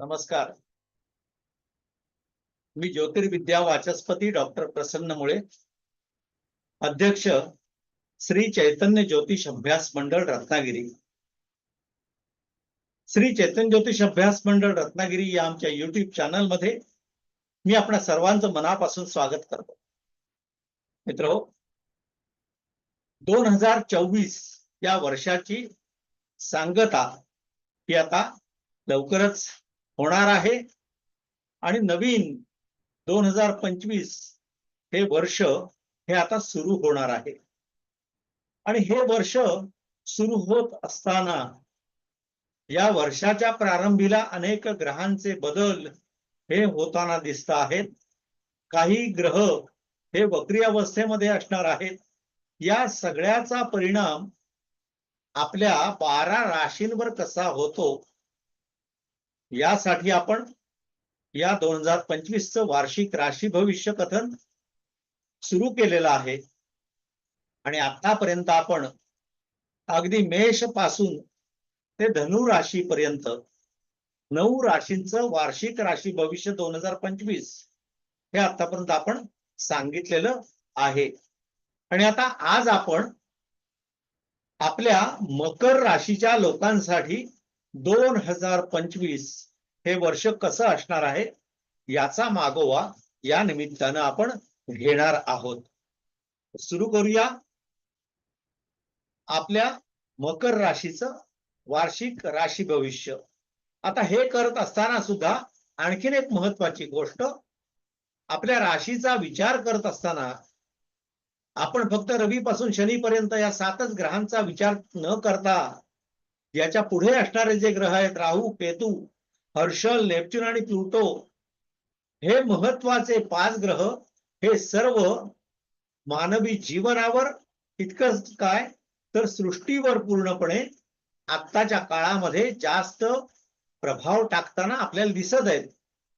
नमस्कार. मी ज्योतिर्विद्या वाचस्पती डॉक्टर प्रसन्न मुळे अध्यक्ष श्री चैतन्य ज्योतिष अभ्यास मंडळ रत्नागिरी. श्री चैतन्य ज्योतिष अभ्यास मंडळ रत्नागिरी या आमच्या युट्यूब चॅनलमध्ये मी आपल्या सर्वांचं मनापासून स्वागत करतो. मित्र हो, दोन हजार चोवीस या वर्षाची सांगता ही आता लवकरच होणार आहे. आणि नवीन दोन हजार पंचवीस हे वर्ष हे आता सुरू होणार आहे. आणि हे वर्ष सुरू होत असताना या वर्षाच्या प्रारंभीला अनेक ग्रहांचे बदल हे होताना दिसत आहेत. काही ग्रह हे वक्री अवस्थेमध्ये असणार आहेत. या सगळ्याचा परिणाम आपल्या बारा राशींवर कसा होतो यासाठी आपण या दोन हजार पंचवीस च वार्षिक राशी भविष्य कथन सुरू केलेलं आहे. आणि आतापर्यंत आपण अगदी मेषपासून ते धनु राशी पर्यंत नऊ राशींचं वार्षिक राशी भविष्य दोन हजार पंचवीस हे आतापर्यंत आपण सांगितलेलं आहे. आणि आता आज आपण आपल्या मकर राशीच्या लोकांसाठी दोन हजार पंचवीस हे वर्ष कसं असणार आहे? याचा मागोवा या निमित्तानं आपण घेणार आहोत. सुरू करूया. आपल्या मकर राशीचं वार्षिक राशी भविष्य. आता हे करत असताना सुद्धा आणखीन एक महत्वाची गोष्ट आपल्या राशीचा विचार करत असताना आपण फक्त रवीपासून शनीपर्यंत या सातच ग्रहांचा विचार न करता याच्यापुढे असणारे जे ग्रह आहेत राहू केतू हर्षल नेपच्यून आणि प्लुटो हे महत्त्वाचे पाच ग्रह हे सर्व मानवी जीवनावर इतकंच काय? तर सृष्टीवर पूर्णपणे आत्ताच्या काळामध्ये जास्त प्रभाव टाकताना आपल्याला दिसत आहेत.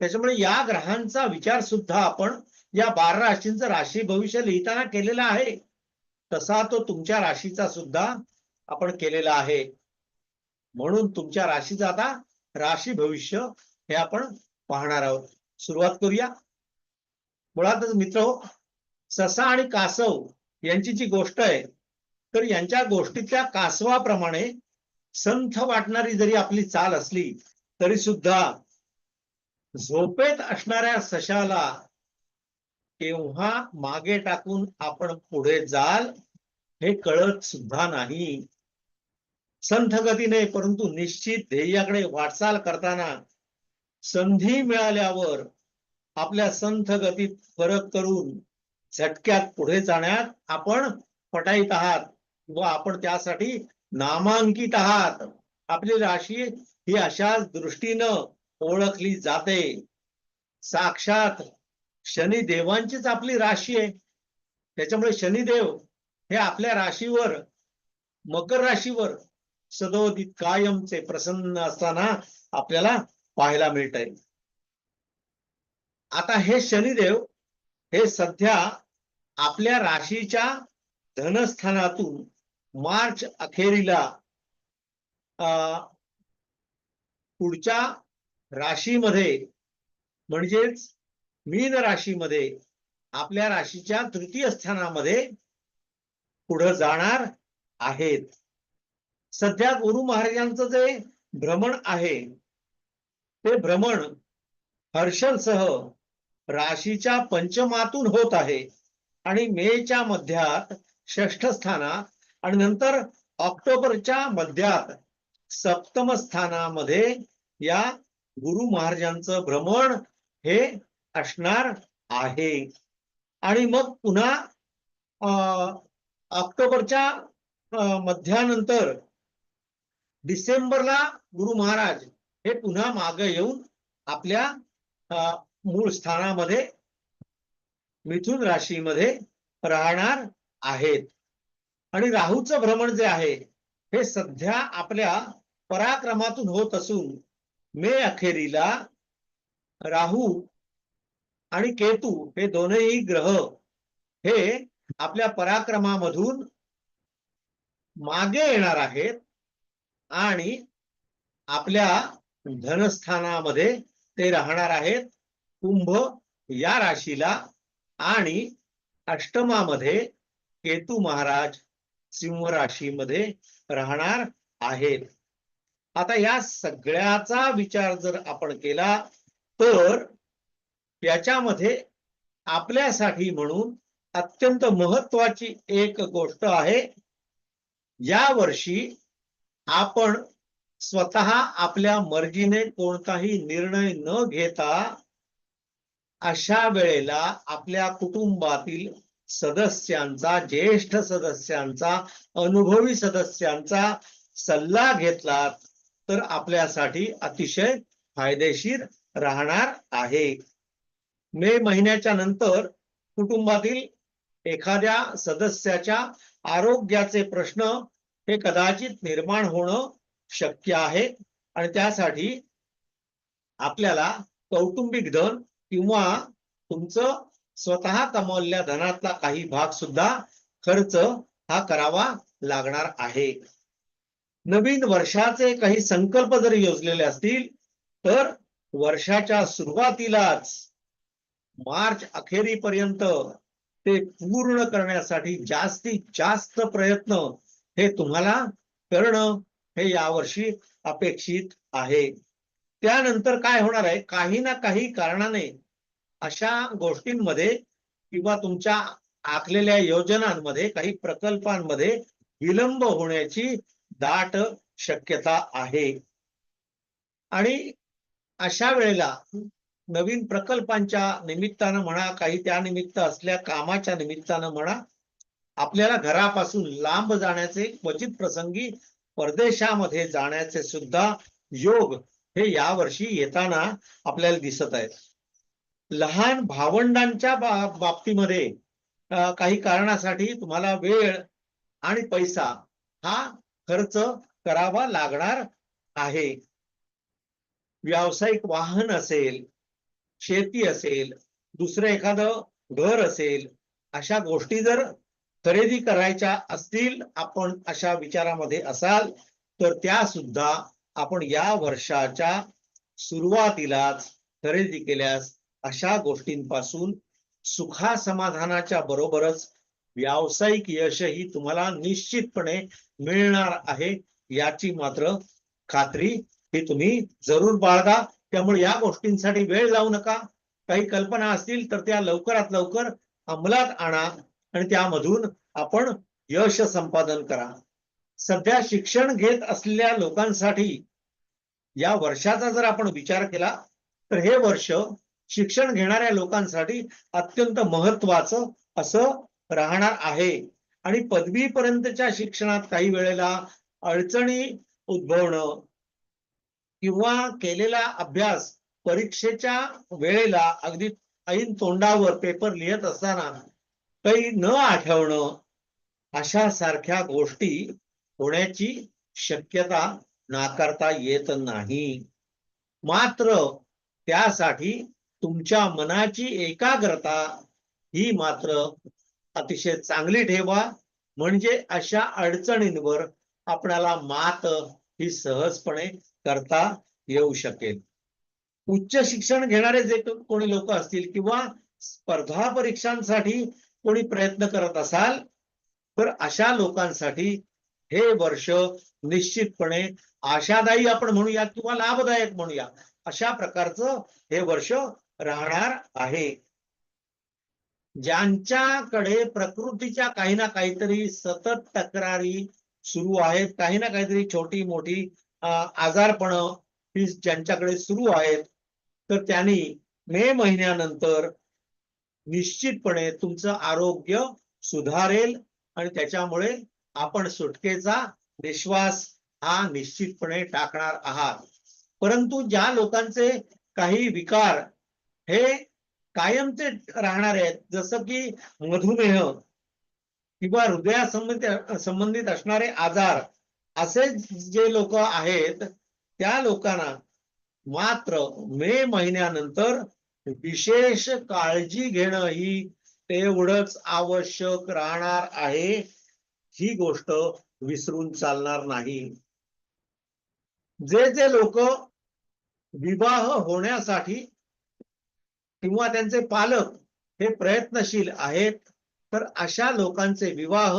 त्याच्यामुळे या ग्रहांचा विचार सुद्धा आपण या बारा राशींचं राशी भविष्य लिहिताना केलेला आहे. तसा तो तुमच्या राशीचा सुद्धा आपण केलेला आहे. म्हणून तुमच्या राशीचा आता राशी भविष्य हे आपण पाहणार आहोत. सुरुवात करूया. मुळातच मित्र हो ससा आणि कासव यांची जी गोष्ट आहे तर यांच्या गोष्टीतल्या कासवाप्रमाणे संथ वाटणारी जरी आपली चाल असली तरी सुद्धा झोपेत असणाऱ्या सशाला केव्हा मागे टाकून आपण पुढे जाल हे कळत सुद्धा नाही. संथ गतीने परंतु निश्चित ध्येयाकडे वाटचाल करताना संधी मिळाल्यावर आपल्या संथ गतीत फरक करून झटक्यात पुढे जाण्यात आपण पटाईत आहात व आपण त्यासाठी नामांकित आहात. आपली राशी ही अशाच दृष्टीनं ओळखली जाते. साक्षात शनिदेवांचीच आपली राशी आहे. त्याच्यामुळे शनिदेव हे आपल्या राशीवर मकर राशीवर सदोदित कायमचे प्रसन्न असताना आपल्याला पाहायला मिळत आहे आता हे शनिदेव हे सध्या आपल्या राशीच्या धनस्थानातून मार्च अखेरीला पुढच्या राशीमध्ये म्हणजेच मीन राशीमध्ये आपल्या राशीच्या तृतीय स्थानामध्ये पुढे जाणार आहेत. सध्या गुरु महाराजांचं जे भ्रमण आहे ते भ्रमण हर्षलसह राशीच्या पंचमातून होत आहे. आणि मेच्या मध्यात षष्ठ स्थानात आणि नंतर ऑक्टोबरच्या मध्यात सप्तम स्थानामध्ये या गुरु महाराजांचं भ्रमण हे असणार आहे. आणि मग पुन्हा ऑक्टोबरच्या मध्यानंतर डिसेंबरला गुरु महाराज हे पुन्हा मागे येऊन आपल्या मूळ स्थानामध्ये मिथुन राशीमध्ये राहणार आहेत. आणि राहूचं भ्रमण जे आहे हे सध्या आपल्या पराक्रमातून होत असून मे अखेरीला राहू आणि केतू हे दोनही ग्रह हे आपल्या पराक्रमामधून मागे येणार आहेत. आणि आपल्या धनस्थानामध्ये ते राहणार आहेत कुंभ या राशीला आणि अष्टमामध्ये केतू महाराज सिंह राशीमध्ये राहणार आहेत. आता या सगळ्याचा विचार जर आपण केला तर याच्यामध्ये आपल्यासाठी म्हणून अत्यंत महत्वाची एक गोष्ट आहे. या वर्षी आपण स्वतः आपल्या मर्जीने कोणताही निर्णय न घेता अशा वेळेला आपल्या कुटुंबातील सदस्यांचा ज्येष्ठ सदस्यांचा अनुभवी सदस्यांचा सल्ला घेतला तर आपल्यासाठी अतिशय फायदेशीर राहणार आहे. मे महिन्याच्या नंतर कुटुंबातील एखाद्या सदस्याच्या आरोग्याचे प्रश्न हे कदाचित निर्माण होणं शक्य आहे. आणि त्यासाठी आपल्याला कौटुंबिक धन किंवा तुमचं स्वतः कमावलेल्या धनातला काही भाग सुद्धा खर्च हा करावा लागणार आहे. नवीन वर्षाचे काही संकल्प जरी योजलेले असतील तर वर्षाच्या सुरुवातीलाच मार्च अखेरीपर्यंत ते पूर्ण करण्यासाठी जास्तीत जास्त प्रयत्न हे तुम्हाला करणं हे यावर्षी अपेक्षित आहे. त्यानंतर काय होणार आहे? काही ना काही कारणाने अशा गोष्टींमध्ये किंवा तुमच्या आखलेल्या योजनांमध्ये काही प्रकल्पांमध्ये विलंब होण्याची दाट शक्यता आहे. आणि अशा वेळेला नवीन प्रकल्पांच्या निमित्तानं म्हणा काही त्या निमित्त असल्या कामाच्या निमित्तानं म्हणा आपल्याला घरापासून लांब जाण्याचे क्वचित प्रसंगी परदेशामध्ये जाण्याचे सुद्धा योग हे यावर्षी येताना आपल्याला दिसत आहेत. लहान भावंडांच्या बा बाबतीमध्ये काही कारणासाठी तुम्हाला वेळ आणि पैसा हा खर्च करावा लागणार आहे. व्यावसायिक वाहन असेल शेती असेल दुसरं एखादं घर असेल अशा गोष्टी जर खरेदी करायच्या असतील आपण अशा विचारामध्ये असाल तर त्या सुद्धा आपण या वर्षाच्या सुरुवातीलाच खरेदी केल्यास अशा गोष्टींपासून सुखा समाधानाच्या बरोबरच व्यावसायिक यशही तुम्हाला निश्चितपणे मिळणार आहे याची मात्र खात्री ही तुम्ही जरूर बाळगा. त्यामुळे या गोष्टींसाठी वेळ लावू नका. काही कल्पना असतील तर त्या लवकरात लवकर अंमलात आणा. आणि त्यामधून आपण यश संपादन करा. सध्या शिक्षण घेत असलेल्या लोकांसाठी या वर्षाचा जर आपण विचार केला तर हे वर्ष शिक्षण घेणाऱ्या लोकांसाठी अत्यंत महत्वाचं असं राहणार आहे. आणि पदवीपर्यंतच्या शिक्षणात काही वेळेला अडचणी उद्भवणं किंवा केलेला अभ्यास परीक्षेच्या वेळेला अगदी ऐन तोंडावर पेपर लिहित असताना काही न आठवणं अशा सारख्या गोष्टी होण्याची शक्यता नाकारता येत नाही. मात्र त्यासाठी तुमच्या मनाची एकाग्रता ही मात्र अतिशय चांगली ठेवा. म्हणजे अशा अडचणींवर आपल्याला मात ही सहजपणे करता येऊ शकेल. उच्च शिक्षण घेणारे जे कोणी लोक असतील किंवा स्पर्धा परीक्षांसाठी कोणी प्रयत्न करत असाल तर अशा लोकांसाठी हे वर्ष निश्चितपणे आशादायी आपण म्हणूया किंवा लाभदायक म्हणूया. अशा प्रकारचं हे वर्ष राहणार आहे. ज्यांच्याकडे प्रकृतीच्या काही ना काहीतरी सतत तक्रारी सुरू आहेत काही ना काहीतरी छोटी मोठी आजारपण ही ज्यांच्याकडे सुरू आहेत तर त्यांनी मे महिन्यानंतर निश्चितपणे तुमचं आरोग्य सुधारेल आणि त्याच्यामुळे आपण सुटकेचा विश्वास हा निश्चितपणे टाकणार आहात. परंतु ज्या लोकांचे काही विकार हे कायमचे राहणार आहेत जसं की मधुमेह किंवा हृदयासंबंधित संबंधित असणारे आजार असे जे लोक आहेत त्या लोकांना मात्र मे महिन्यानंतर विशेष काळजी घेणं ही तेवढंच आवश्यक राहणार आहे. ही गोष्ट विसरून चालणार नाही. जे जे लोक विवाह होण्यासाठी किंवा त्यांचे पालक हे प्रयत्नशील आहेत तर अशा लोकांचे विवाह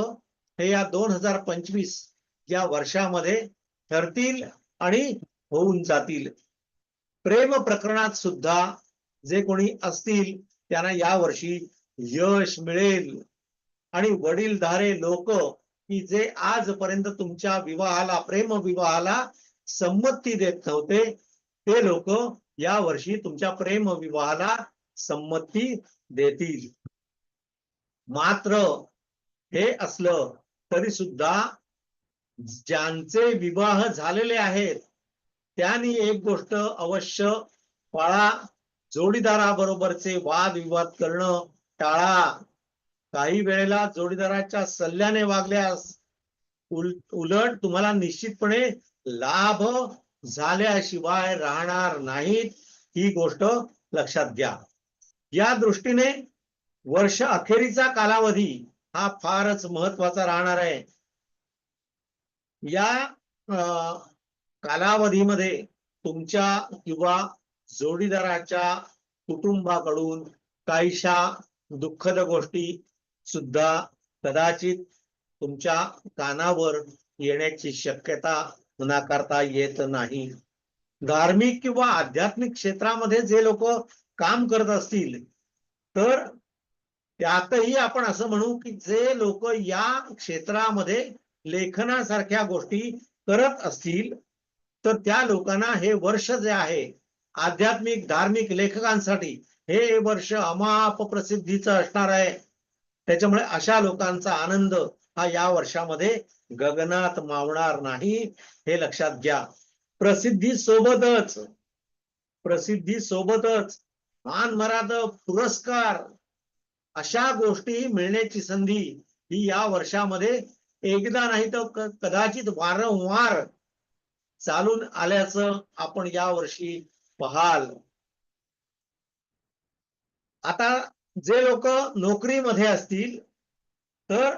हे या दोन हजार पंचवीस या वर्षामध्ये ठरतील आणि होऊन जातील. प्रेम प्रकरणात सुद्धा जे कोणी असतील त्यांना या वर्षी यश मिळेल. आणि वडीलधारे लोक की जे आजपर्यंत तुमच्या विवाहाला प्रेम विवाहाला संमती देत नव्हते ते लोक या वर्षी तुमच्या प्रेम विवाहाला संमती देतील. मात्र हे असलं तरी सुद्धा ज्यांचे विवाह झालेले आहेत त्यांनी एक गोष्ट अवश्य पाळा. जोडीदाराबरोबरचे वादविवाद करणं टाळा. काही वेळेला जोडीदाराच्या सल्ल्याने वागल्यास उल- उलट तुम्हाला निश्चितपणे लाभ झाल्याशिवाय राहणार नाहीत. ही गोष्ट लक्षात घ्या. या दृष्टीने वर्ष अखेरीचा कालावधी हा फारच महत्त्वाचा राहणार आहे. या अं, कालावधीमध्ये तुमच्या किंवा जोडीदाराच्या कुटुंबाकडून काहीशा दुःखद गोष्टी सुद्धा कदाचित तुमच्या कानावर येण्याची शक्यता नाकारता येत नाही. धार्मिक किंवा आध्यात्मिक क्षेत्रामध्ये जे लोक काम करत असतील तर त्यातही आपण असं म्हणू की जे लोक या क्षेत्रामध्ये लेखनासारख्या गोष्टी करत असतील तर त्या लोकांना हे वर्ष जे आहे आध्यात्मिक धार्मिक लेखकांसाठी हे वर्ष अमाप प्रसिद्धीचं असणार आहे. त्याच्यामुळे अशा लोकांचा आनंद हा या वर्षामध्ये गगनात मावणार नाही हे लक्षात घ्या. प्रसिद्धी सोबतच प्रसिद्धी सोबतच मान मराद पुरस्कार अशा गोष्टी मिळण्याची संधी ही या वर्षामध्ये एकदा नाही तर कदाचित वारंवार चालून आल्याचं आपण या वर्षी पाहाल. आता जे लोक नोकरीमध्ये असतील तर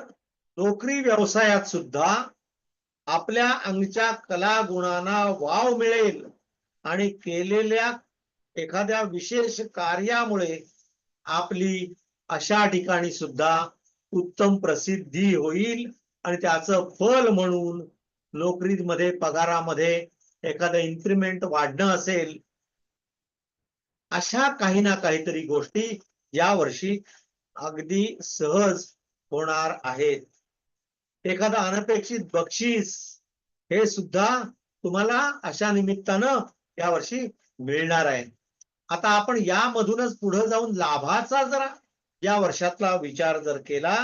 नोकरी व्यवसायात सुद्धा आपल्या अंगच्या कला गुणांना वाव मिळेल आणि केलेल्या एखाद्या विशेष कार्यामुळे आपली अशा ठिकाणी सुद्धा उत्तम प्रसिद्धी होईल आणि त्याचं फल म्हणून नोकरीमध्ये पगारामध्ये एखादं इन्क्रीमेंट वाढणं असेल अशा काही ना काहीतरी गोष्टी या वर्षी अगदी सहज होणार आहेत. एखादा अनपेक्षित बक्षीस हे सुद्धा तुम्हाला अशा निमित्तानं या वर्षी मिळणार आहे. आता आपण यामधूनच पुढे जाऊन लाभाचा जरा या वर्षातला विचार जर केला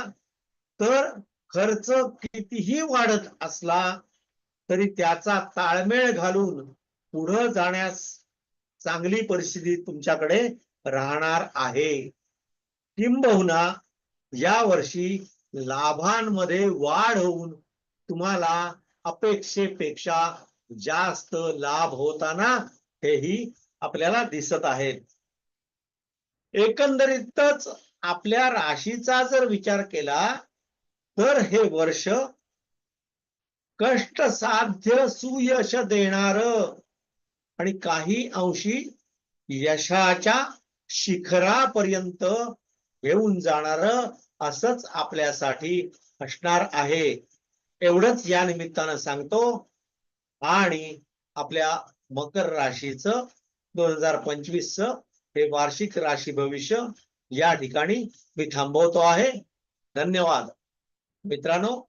तर खर्च कितीही वाढत असला तरी त्याचा ताळमेळ घालून पुढे जाण्यास चांगली परिस्थिती तुमच्याकडे राहणार आहे. किंबहुना या वर्षी लाभांमध्ये वाढ होऊन तुम्हाला अपेक्षेपेक्षा जास्त लाभ होताना हेही आपल्याला दिसत आहेत एकंदरीतच आपल्या राशीचा जर विचार केला तर हे वर्ष कष्ट साध्य सुयश देणार आणि काही अंशी यशाच्या शिखरापर्यंत घेऊन जाणार असंच आपल्यासाठी असणार आहे. एवढंच या निमित्तानं सांगतो. आणि आपल्या मकर राशीचं दोन हजार पंचवीस च हे वार्षिक राशी भविष्य या ठिकाणी मी थांबवतो आहे. धन्यवाद. मित्रांनो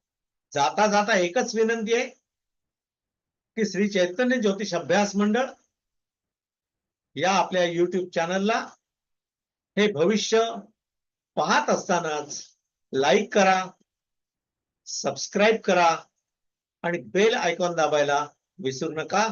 जाता जाता एकच विनंती आहे. की श्री चैतन्य ज्योतिष अभ्यास मंडळ या आपल्या युट्यूब चॅनलला हे भविष्य पाहत असतानाच लाईक करा सबस्क्राईब करा आणि बेल आयकॉन दाबायला विसरू नका.